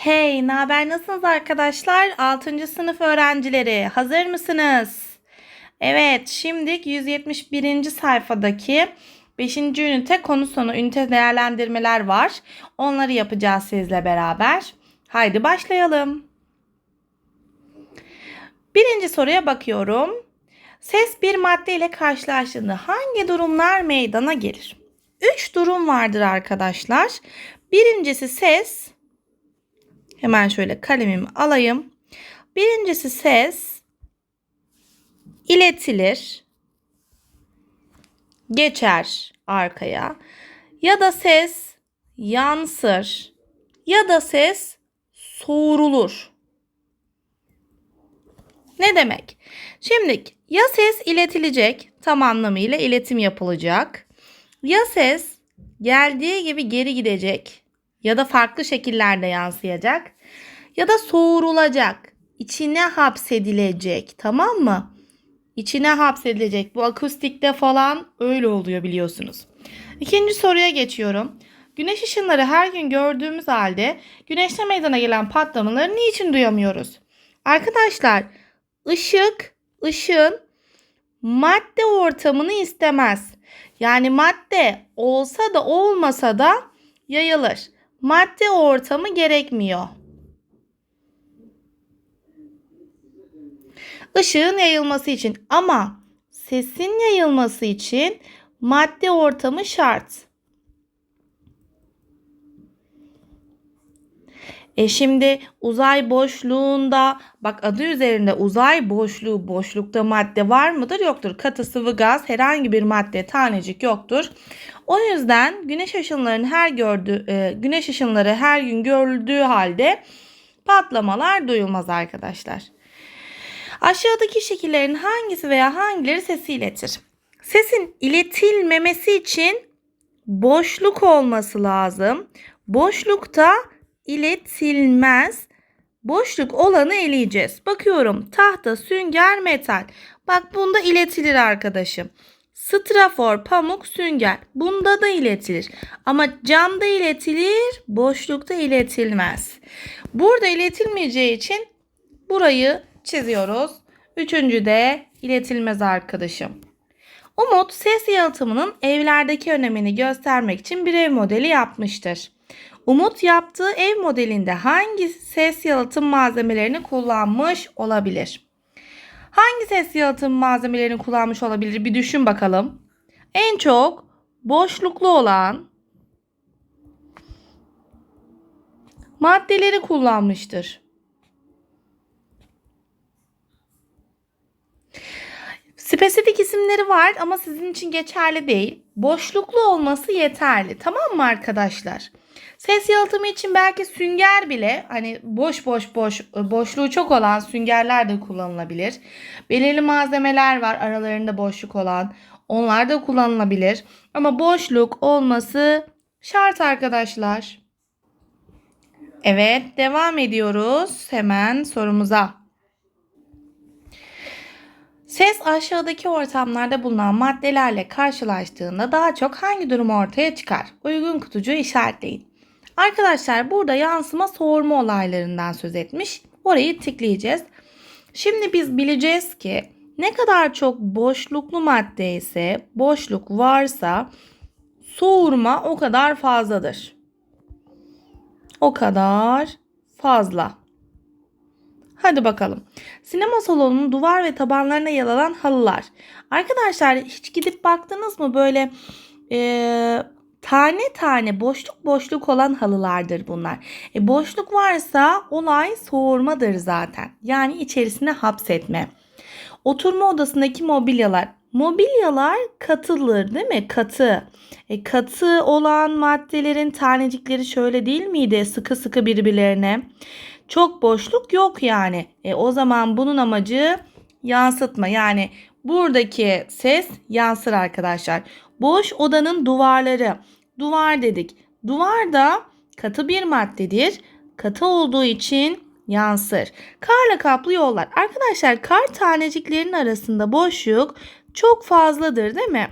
Hey, ne haber? Nasılsınız arkadaşlar? 6. sınıf öğrencileri. Hazır mısınız? Evet, şimdi 171. sayfadaki 5. ünite konu sonu ünite değerlendirmeler var. Onları yapacağız sizle beraber. Haydi başlayalım. Birinci soruya bakıyorum. Ses bir madde ile karşılaştığında hangi durumlar meydana gelir? Üç durum vardır arkadaşlar. Birincisi ses. Hemen şöyle kalemimi alayım. Birincisi ses iletilir. Geçer arkaya. Ya da ses yansır. Ya da ses soğurulur. Ne demek? Şimdi ya ses iletilecek, tam anlamıyla iletim yapılacak. Ya ses geldiği gibi geri gidecek ya da farklı şekillerde yansıyacak ya da soğurulacak, içine hapsedilecek, tamam mı? İçine hapsedilecek. Bu akustikte falan öyle oluyor biliyorsunuz. İkinci soruya geçiyorum. Güneş ışınları her gün gördüğümüz halde güneşte meydana gelen patlamaları niçin duyamıyoruz? Arkadaşlar ışık, ışığın madde ortamını istemez. Yani madde olsa da olmasa da yayılır. Madde ortamı gerekmiyor. Işığın yayılması için ama sesin yayılması için madde ortamı şart. E şimdi uzay boşluğunda bak adı üzerinde uzay boşluğu boşlukta madde var mıdır yoktur. Katı sıvı gaz herhangi bir madde tanecik yoktur. O yüzden güneş ışınlarının her gördüğü e, güneş ışınları her gün görüldüğü halde patlamalar duyulmaz arkadaşlar. Aşağıdaki şekillerin hangisi veya hangileri sesi iletir? Sesin iletilmemesi için boşluk olması lazım. Boşlukta iletilmez. Boşluk olanı eleyeceğiz. Bakıyorum tahta, sünger, metal. Bak bunda iletilir arkadaşım. Strafor, pamuk, sünger. Bunda da iletilir. Ama camda iletilir, boşlukta iletilmez. Burada iletilmeyeceği için burayı çiziyoruz. Üçüncü de iletilmez arkadaşım. Umut ses yalıtımının evlerdeki önemini göstermek için bir ev modeli yapmıştır. Umut yaptığı ev modelinde hangi ses yalıtım malzemelerini kullanmış olabilir? Hangi ses yalıtım malzemelerini kullanmış olabilir? Bir düşün bakalım. En çok boşluklu olan maddeleri kullanmıştır. Spesifik isimleri var ama sizin için geçerli değil. Boşluklu olması yeterli. Tamam mı arkadaşlar? Ses yalıtımı için belki sünger bile hani boş boş boş boşluğu çok olan süngerler de kullanılabilir. Belirli malzemeler var aralarında boşluk olan. Onlar da kullanılabilir. Ama boşluk olması şart arkadaşlar. Evet devam ediyoruz hemen sorumuza. Ses aşağıdaki ortamlarda bulunan maddelerle karşılaştığında daha çok hangi durum ortaya çıkar? Uygun kutucuğu işaretleyin. Arkadaşlar burada yansıma soğurma olaylarından söz etmiş. Orayı tıklayacağız. Şimdi biz bileceğiz ki ne kadar çok boşluklu madde ise, boşluk varsa soğurma o kadar fazladır. O kadar fazla. Hadi bakalım. Sinema salonunun duvar ve tabanlarına yalanan halılar. Arkadaşlar hiç gidip baktınız mı böyle e, tane tane boşluk boşluk olan halılardır bunlar. E, boşluk varsa olay soğurmadır zaten. Yani içerisine hapsetme. Oturma odasındaki mobilyalar. Mobilyalar katılır değil mi? Katı. E, katı olan maddelerin tanecikleri şöyle değil miydi? Sıkı sıkı birbirlerine. Çok boşluk yok yani. E, o zaman bunun amacı yansıtma. Yani buradaki ses yansır arkadaşlar. Boş odanın duvarları. Duvar dedik. Duvar da katı bir maddedir. Katı olduğu için yansır. Karla kaplı yollar. Arkadaşlar kar taneciklerinin arasında boşluk çok fazladır değil mi?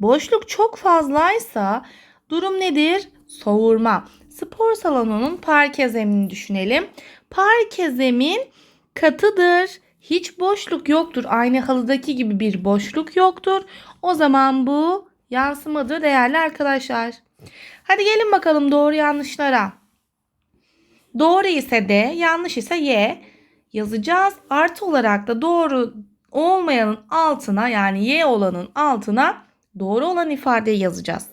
Boşluk çok fazlaysa durum nedir? Soğurma. Spor salonunun parke zeminini düşünelim. Parke zemin katıdır. Hiç boşluk yoktur. Aynı halıdaki gibi bir boşluk yoktur. O zaman bu yansımadır değerli arkadaşlar. Hadi gelin bakalım doğru yanlışlara. Doğru ise D, yanlış ise Y yazacağız. Artı olarak da doğru olmayanın altına yani Y olanın altına doğru olan ifadeyi yazacağız.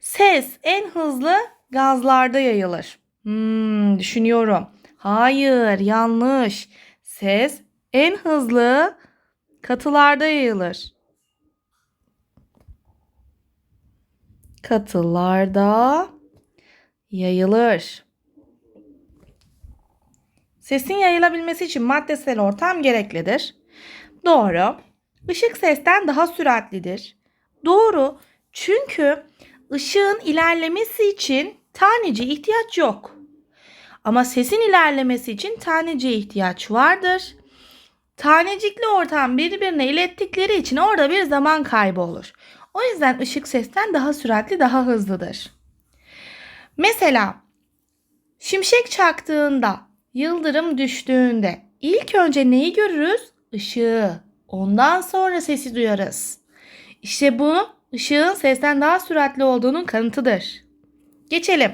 Ses en hızlı gazlarda yayılır. Hmm, düşünüyorum. Hayır, yanlış. Ses en hızlı katılarda yayılır. Katılarda yayılır. Sesin yayılabilmesi için maddesel ortam gereklidir. Doğru. Işık sesten daha süratlidir. Doğru. Çünkü ışığın ilerlemesi için taneci ihtiyaç yok. Ama sesin ilerlemesi için taneciye ihtiyaç vardır. Tanecikli ortam birbirine ilettikleri için orada bir zaman kaybı olur. O yüzden ışık sesten daha süratli, daha hızlıdır. Mesela şimşek çaktığında, yıldırım düştüğünde ilk önce neyi görürüz? Işığı. Ondan sonra sesi duyarız. İşte bu ışığın sesten daha süratli olduğunun kanıtıdır. Geçelim.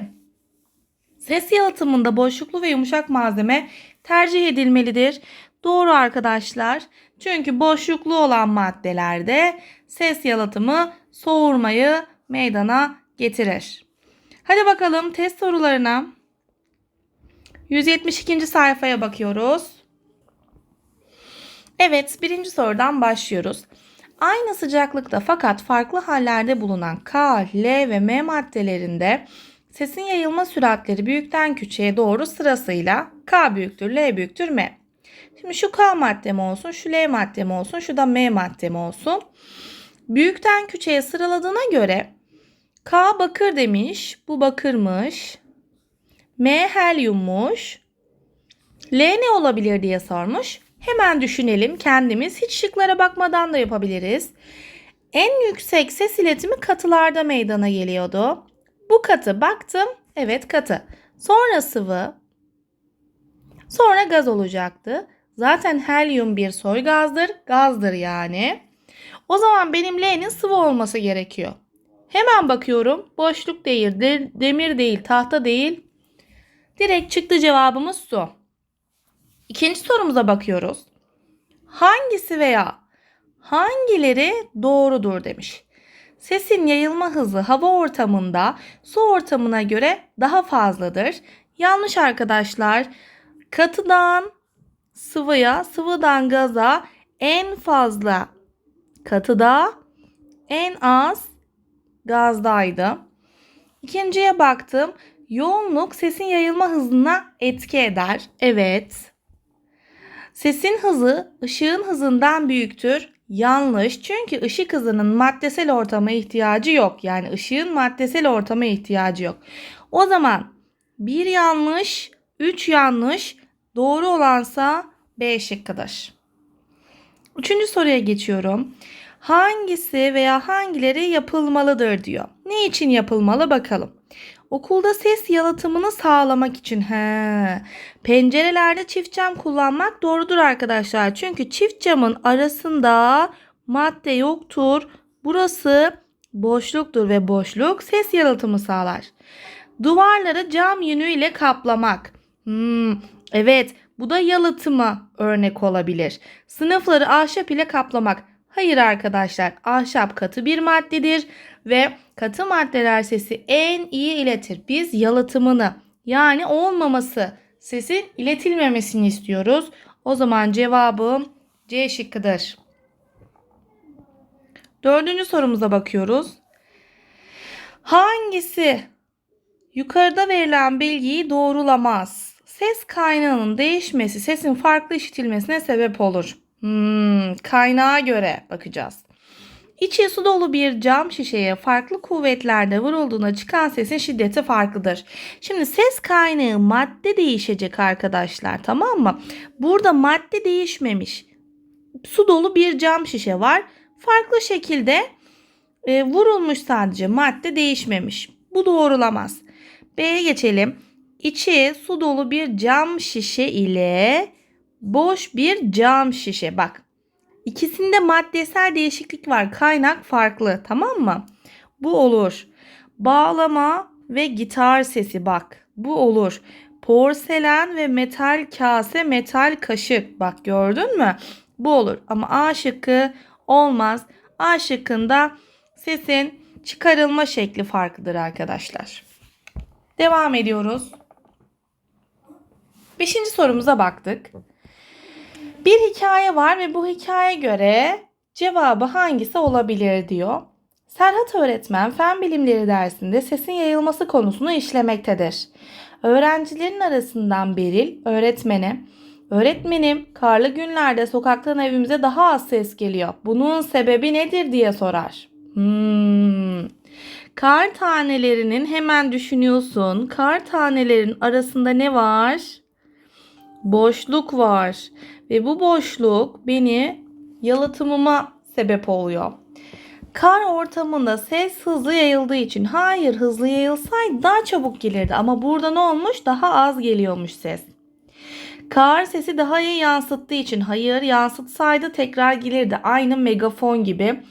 Ses yalıtımında boşluklu ve yumuşak malzeme tercih edilmelidir. Doğru arkadaşlar. Çünkü boşluklu olan maddelerde ses yalıtımı soğurmayı meydana getirir. Hadi bakalım test sorularına. 172. sayfaya bakıyoruz. Evet, birinci sorudan başlıyoruz. Aynı sıcaklıkta fakat farklı hallerde bulunan K, L ve M maddelerinde sesin yayılma süratleri büyükten küçüğe doğru sırasıyla K büyüktür, L büyüktür, M. Şimdi şu K maddem olsun, şu L maddem olsun, şu da M maddem olsun. Büyükten küçüğe sıraladığına göre K bakır demiş, bu bakırmış. M helyummuş. L ne olabilir diye sormuş. Hemen düşünelim kendimiz. Hiç şıklara bakmadan da yapabiliriz. En yüksek ses iletimi katılarda meydana geliyordu. Bu katı baktım. Evet katı. Sonra sıvı. Sonra gaz olacaktı. Zaten helyum bir soy gazdır. Gazdır yani. O zaman benim L'nin sıvı olması gerekiyor. Hemen bakıyorum. Boşluk değil, de- demir değil, tahta değil. Direkt çıktı cevabımız su. İkinci sorumuza bakıyoruz. Hangisi veya hangileri doğrudur demiş. Sesin yayılma hızı hava ortamında su ortamına göre daha fazladır. Yanlış arkadaşlar. Katıdan sıvıya, sıvıdan gaza en fazla katıda, en az gazdaydı. İkinciye baktım. Yoğunluk sesin yayılma hızına etki eder. Evet. Sesin hızı ışığın hızından büyüktür. Yanlış. Çünkü ışık hızının maddesel ortama ihtiyacı yok. Yani ışığın maddesel ortama ihtiyacı yok. O zaman bir yanlış, üç yanlış, doğru olansa B şıkkıdır. Üçüncü soruya geçiyorum. Hangisi veya hangileri yapılmalıdır diyor. Ne için yapılmalı bakalım. Okulda ses yalıtımını sağlamak için. He. Pencerelerde çift cam kullanmak doğrudur arkadaşlar. Çünkü çift camın arasında madde yoktur. Burası boşluktur ve boşluk ses yalıtımı sağlar. Duvarları cam yünüyle kaplamak. Hmm, evet bu da yalıtıma örnek olabilir. Sınıfları ahşap ile kaplamak. Hayır arkadaşlar ahşap katı bir maddedir ve katı maddeler sesi en iyi iletir. Biz yalıtımını yani olmaması sesin iletilmemesini istiyoruz. O zaman cevabım C şıkkıdır. Dördüncü sorumuza bakıyoruz. Hangisi yukarıda verilen bilgiyi doğrulamaz? Ses kaynağının değişmesi sesin farklı işitilmesine sebep olur. Hmm, kaynağa göre bakacağız. İçi su dolu bir cam şişeye farklı kuvvetlerde vurulduğunda çıkan sesin şiddeti farklıdır. Şimdi ses kaynağı madde değişecek arkadaşlar tamam mı? Burada madde değişmemiş. Su dolu bir cam şişe var. Farklı şekilde e, vurulmuş sadece madde değişmemiş. Bu doğrulamaz. B'ye geçelim. İçi su dolu bir cam şişe ile boş bir cam şişe. Bak. İkisinde maddesel değişiklik var. Kaynak farklı. Tamam mı? Bu olur. Bağlama ve gitar sesi bak. Bu olur. Porselen ve metal kase, metal kaşık. Bak gördün mü? Bu olur. Ama A şıkkı olmaz. A şıkkında sesin çıkarılma şekli farklıdır arkadaşlar. Devam ediyoruz. Beşinci sorumuza baktık. Bir hikaye var ve bu hikaye göre cevabı hangisi olabilir diyor. Serhat öğretmen fen bilimleri dersinde sesin yayılması konusunu işlemektedir. Öğrencilerin arasından Beril öğretmene Öğretmenim karlı günlerde sokaktan evimize daha az ses geliyor. Bunun sebebi nedir diye sorar. Hmm. Kar tanelerinin hemen düşünüyorsun. Kar tanelerin arasında ne var? Boşluk var. Ve bu boşluk beni yalıtımıma sebep oluyor. Kar ortamında ses hızlı yayıldığı için hayır hızlı yayılsaydı daha çabuk gelirdi ama burada ne olmuş daha az geliyormuş ses. Kar sesi daha iyi yansıttığı için hayır yansıtsaydı tekrar gelirdi aynı megafon gibi.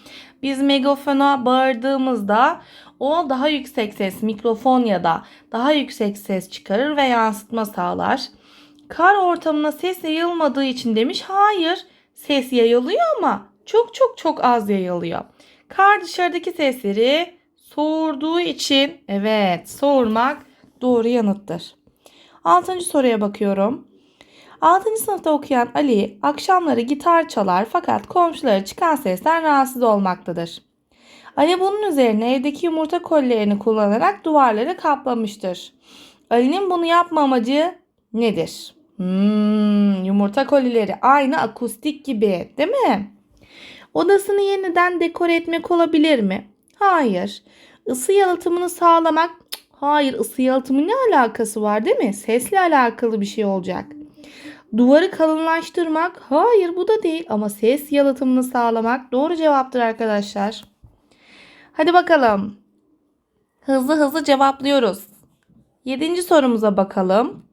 Biz megafona bağırdığımızda o daha yüksek ses mikrofon ya da daha yüksek ses çıkarır ve yansıtma sağlar. Kar ortamına ses yayılmadığı için demiş hayır ses yayılıyor ama çok çok çok az yayılıyor. Kar dışarıdaki sesleri soğurduğu için evet soğurmak doğru yanıttır. Altıncı soruya bakıyorum. 6. sınıfta okuyan Ali akşamları gitar çalar fakat komşuları çıkan sesten rahatsız olmaktadır. Ali bunun üzerine evdeki yumurta kollerini kullanarak duvarları kaplamıştır. Ali'nin bunu yapma amacı nedir? Hmm, yumurta kolileri aynı akustik gibi değil mi? Odasını yeniden dekore etmek olabilir mi? Hayır. Isı yalıtımını sağlamak? Hayır ısı yalıtımı ne alakası var değil mi? Sesle alakalı bir şey olacak. Duvarı kalınlaştırmak? Hayır bu da değil ama ses yalıtımını sağlamak doğru cevaptır arkadaşlar. Hadi bakalım. Hızlı hızlı cevaplıyoruz. Yedinci sorumuza bakalım.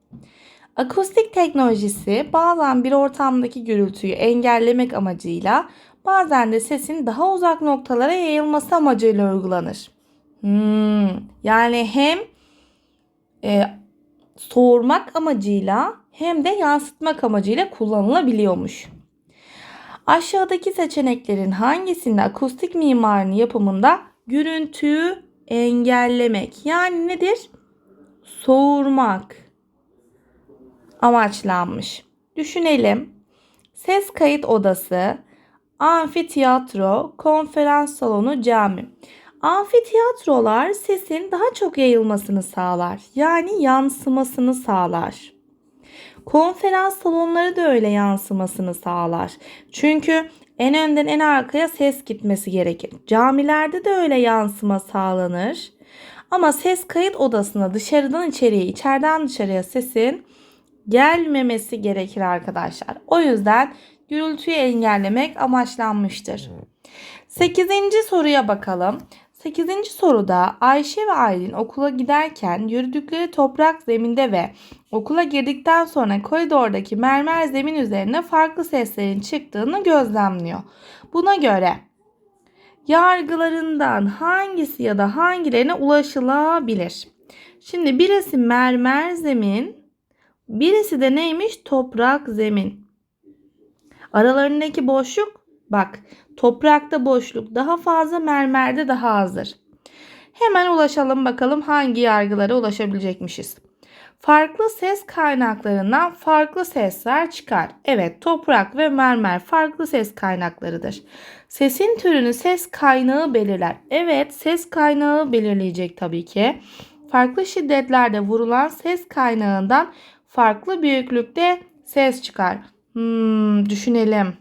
Akustik teknolojisi bazen bir ortamdaki gürültüyü engellemek amacıyla bazen de sesin daha uzak noktalara yayılması amacıyla uygulanır. Hmm, yani hem e, soğurmak amacıyla hem de yansıtmak amacıyla kullanılabiliyormuş. Aşağıdaki seçeneklerin hangisinde akustik mimarinin yapımında gürültüyü engellemek yani nedir? Soğurmak amaçlanmış. Düşünelim. Ses kayıt odası, amfiteyatro, konferans salonu, cami. Amfiteyatrolar sesin daha çok yayılmasını sağlar. Yani yansımasını sağlar. Konferans salonları da öyle yansımasını sağlar. Çünkü en önden en arkaya ses gitmesi gerekir. Camilerde de öyle yansıma sağlanır. Ama ses kayıt odasına dışarıdan içeriye, içeriden dışarıya sesin gelmemesi gerekir arkadaşlar. O yüzden gürültüyü engellemek amaçlanmıştır. Sekizinci soruya bakalım. 8. soruda Ayşe ve Aylin okula giderken yürüdükleri toprak zeminde ve okula girdikten sonra koridordaki mermer zemin üzerine farklı seslerin çıktığını gözlemliyor. Buna göre yargılarından hangisi ya da hangilerine ulaşılabilir? Şimdi birisi mermer zemin, birisi de neymiş? Toprak zemin. Aralarındaki boşluk bak Toprakta boşluk daha fazla, mermerde daha azdır. Hemen ulaşalım bakalım hangi yargılara ulaşabilecekmişiz. Farklı ses kaynaklarından farklı sesler çıkar. Evet, toprak ve mermer farklı ses kaynaklarıdır. Sesin türünü ses kaynağı belirler. Evet, ses kaynağı belirleyecek tabii ki. Farklı şiddetlerde vurulan ses kaynağından farklı büyüklükte ses çıkar. Hmm, düşünelim.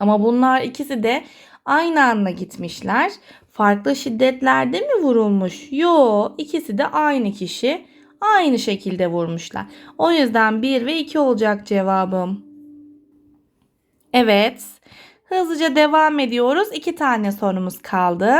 Ama bunlar ikisi de aynı anda gitmişler. Farklı şiddetlerde mi vurulmuş? Yo, ikisi de aynı kişi aynı şekilde vurmuşlar. O yüzden 1 ve 2 olacak cevabım. Evet. Hızlıca devam ediyoruz. İki tane sorumuz kaldı.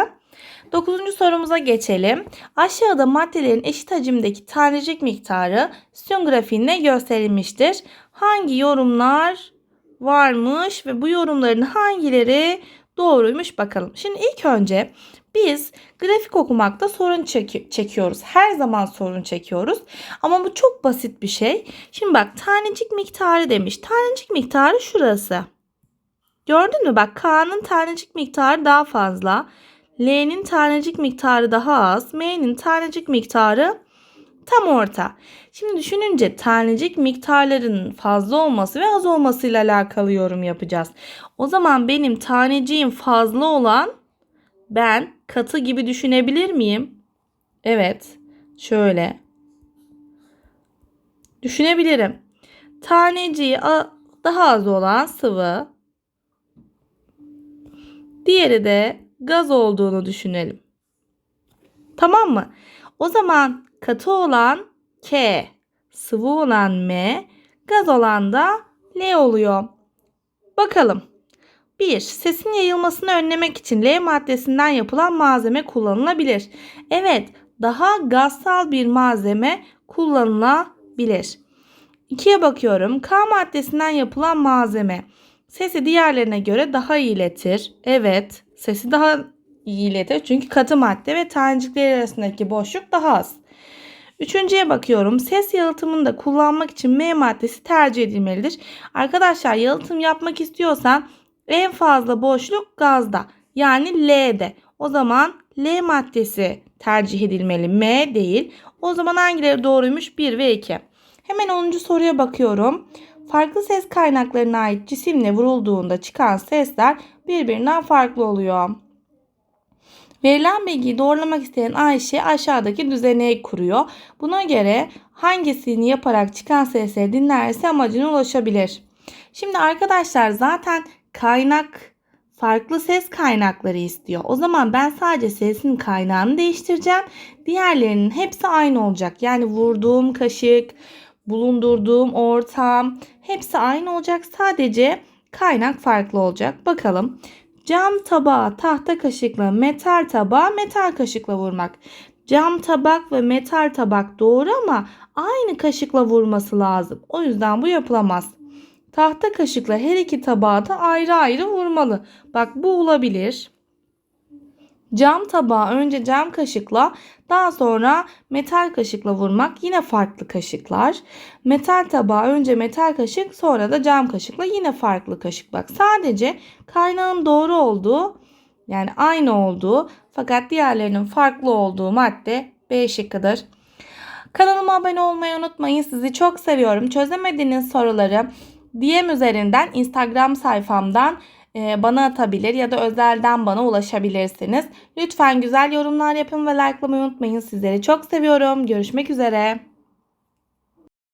Dokuzuncu sorumuza geçelim. Aşağıda maddelerin eşit hacimdeki tanecik miktarı sütun grafiğinde gösterilmiştir. Hangi yorumlar varmış ve bu yorumların hangileri doğruymuş bakalım. Şimdi ilk önce biz grafik okumakta sorun çeki- çekiyoruz. Her zaman sorun çekiyoruz. Ama bu çok basit bir şey. Şimdi bak tanecik miktarı demiş. Tanecik miktarı şurası. Gördün mü? Bak K'nın tanecik miktarı daha fazla. L'nin tanecik miktarı daha az. M'nin tanecik miktarı tam orta. Şimdi düşününce tanecik miktarlarının fazla olması ve az olmasıyla alakalı yorum yapacağız. O zaman benim taneciğim fazla olan ben katı gibi düşünebilir miyim? Evet. Şöyle. Düşünebilirim. Taneciği daha az olan sıvı. Diğeri de gaz olduğunu düşünelim. Tamam mı? O zaman katı olan K, sıvı olan M, gaz olan da L oluyor. Bakalım. 1. Sesin yayılmasını önlemek için L maddesinden yapılan malzeme kullanılabilir. Evet, daha gazsal bir malzeme kullanılabilir. 2'ye bakıyorum. K maddesinden yapılan malzeme sesi diğerlerine göre daha iyi iletir. Evet, sesi daha iyi iletir çünkü katı madde ve tanecikler arasındaki boşluk daha az. Üçüncüye bakıyorum. Ses yalıtımında kullanmak için M maddesi tercih edilmelidir. Arkadaşlar yalıtım yapmak istiyorsan en fazla boşluk gazda yani L'de. O zaman L maddesi tercih edilmeli. M değil. O zaman hangileri doğruymuş? 1 ve 2. Hemen 10. soruya bakıyorum. Farklı ses kaynaklarına ait cisimle vurulduğunda çıkan sesler birbirinden farklı oluyor. Verilen bilgiyi doğrulamak isteyen Ayşe aşağıdaki düzeneyi kuruyor. Buna göre hangisini yaparak çıkan sesleri dinlerse amacına ulaşabilir. Şimdi arkadaşlar zaten kaynak farklı ses kaynakları istiyor. O zaman ben sadece sesin kaynağını değiştireceğim. Diğerlerinin hepsi aynı olacak. Yani vurduğum kaşık, bulundurduğum ortam hepsi aynı olacak. Sadece kaynak farklı olacak. Bakalım. Cam tabağa tahta kaşıkla metal tabağa metal kaşıkla vurmak. Cam tabak ve metal tabak doğru ama aynı kaşıkla vurması lazım. O yüzden bu yapılamaz. Tahta kaşıkla her iki tabağa da ayrı ayrı vurmalı. Bak bu olabilir. Cam tabağa önce cam kaşıkla daha sonra metal kaşıkla vurmak yine farklı kaşıklar. Metal tabağa önce metal kaşık sonra da cam kaşıkla yine farklı kaşık. Bak sadece kaynağın doğru olduğu yani aynı olduğu fakat diğerlerinin farklı olduğu madde B şıkkıdır. Kanalıma abone olmayı unutmayın. Sizi çok seviyorum. Çözemediğiniz soruları DM üzerinden Instagram sayfamdan bana atabilir ya da özelden bana ulaşabilirsiniz. Lütfen güzel yorumlar yapın ve likelamayı unutmayın. Sizleri çok seviyorum. Görüşmek üzere.